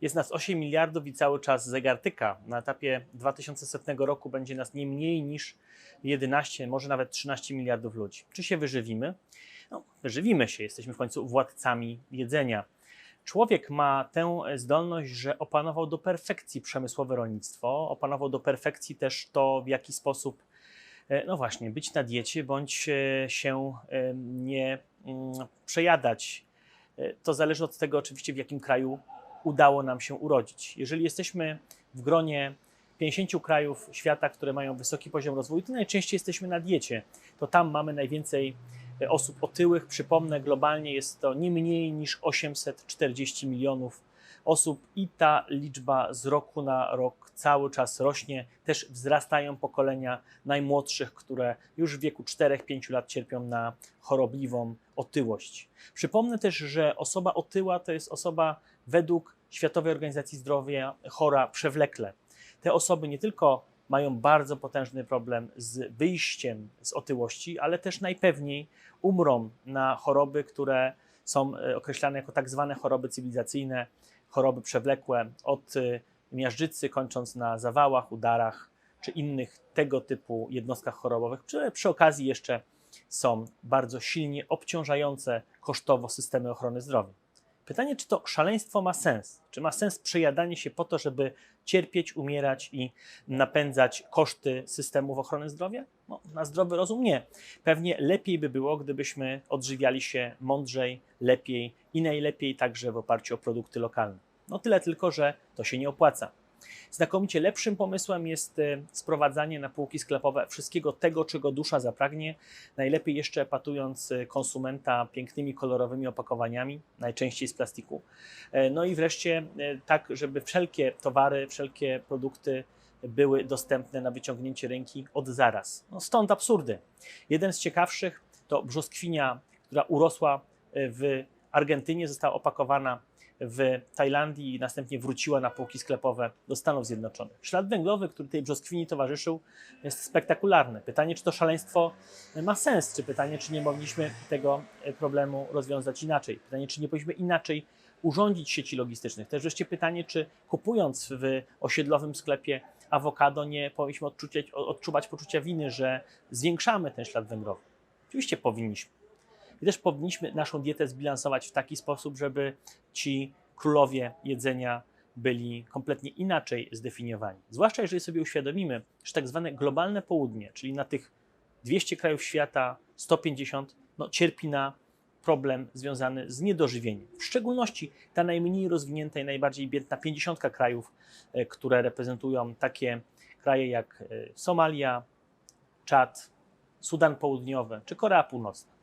Jest nas 8 miliardów i cały czas zegar tyka. Na etapie 2100 roku będzie nas nie mniej niż 11, może nawet 13 miliardów ludzi. Czy się wyżywimy? No, wyżywimy się, jesteśmy w końcu władcami jedzenia. Człowiek ma tę zdolność, że opanował do perfekcji przemysłowe rolnictwo, opanował do perfekcji też to, w jaki sposób, e, no właśnie, być na diecie bądź e, się e, nie mm, przejadać. To zależy od tego, oczywiście, w jakim kraju udało nam się urodzić. Jeżeli jesteśmy w gronie 50 krajów świata, które mają wysoki poziom rozwoju, to najczęściej jesteśmy na diecie. To tam mamy najwięcej e, osób otyłych. Przypomnę, globalnie jest to nie mniej niż 840 milionów osób i ta liczba z roku na rok cały czas rośnie. Też wzrastają pokolenia najmłodszych, które już w wieku 4-5 lat cierpią na chorobliwą otyłość. Przypomnę też, że osoba otyła to jest osoba według Światowej Organizacji Zdrowia chora przewlekle. Te osoby nie tylko mają bardzo potężny problem z wyjściem z otyłości, ale też najpewniej umrą na choroby, które są e, określane jako tak zwane choroby cywilizacyjne, choroby przewlekłe, od e, miażdżycy, kończąc na zawałach, udarach czy innych tego typu jednostkach chorobowych, które przy okazji jeszcze są bardzo silnie obciążające kosztowo systemy ochrony zdrowia. Pytanie, czy to szaleństwo ma sens? Czy ma sens przejadanie się po to, żeby cierpieć, umierać i napędzać koszty systemów ochrony zdrowia? No, na zdrowy rozum nie. Pewnie lepiej by było, gdybyśmy odżywiali się mądrzej, lepiej i najlepiej także w oparciu o produkty lokalne. No tyle tylko, że to się nie opłaca. Znakomicie lepszym pomysłem jest e, sprowadzanie na półki sklepowe wszystkiego tego, czego dusza zapragnie, najlepiej jeszcze epatując e, konsumenta pięknymi, kolorowymi opakowaniami, najczęściej z plastiku. E, No i wreszcie tak, żeby wszelkie towary, wszelkie produkty były dostępne na wyciągnięcie ręki od zaraz. No stąd absurdy. Jeden z ciekawszych to brzoskwinia, która urosła w Argentynie, została opakowana w Tajlandii i następnie wróciła na półki sklepowe do Stanów Zjednoczonych. Ślad węglowy, który tej brzoskwini towarzyszył, jest spektakularny. Pytanie, czy to szaleństwo ma sens, czy pytanie, czy nie mogliśmy tego e, problemu rozwiązać inaczej. Pytanie, czy nie powinniśmy inaczej urządzić sieci logistycznych. Też wreszcie pytanie, czy kupując w osiedlowym sklepie awokado, nie powinniśmy odczuwać, odczuwać poczucia winy, że zwiększamy ten ślad węglowy. Oczywiście powinniśmy. I też powinniśmy naszą dietę zbilansować w taki sposób, żeby ci królowie jedzenia byli kompletnie inaczej zdefiniowani. Zwłaszcza jeżeli sobie uświadomimy, że tak zwane globalne południe, czyli na tych 200 krajów świata, 150, no, cierpi na problem związany z niedożywieniem. W szczególności ta najmniej rozwinięta i najbardziej biedna 50 krajów, e, które reprezentują takie kraje jak e, Somalia, Czad, Sudan Południowy czy Korea Północna.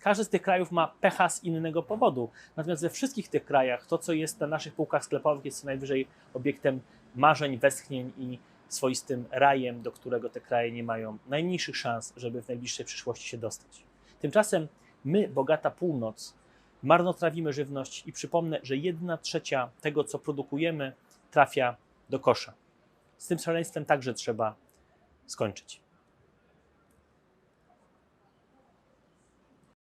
Każdy z tych krajów ma pecha z innego powodu. Natomiast we wszystkich tych krajach to, co jest na naszych półkach sklepowych, jest co najwyżej obiektem marzeń, westchnień i swoistym rajem, do którego te kraje nie mają najmniejszych szans, żeby w najbliższej przyszłości się dostać. Tymczasem my, bogata północ, marnotrawimy żywność i przypomnę, że jedna trzecia tego, co produkujemy, trafia do kosza. Z tym szaleństwem także trzeba skończyć.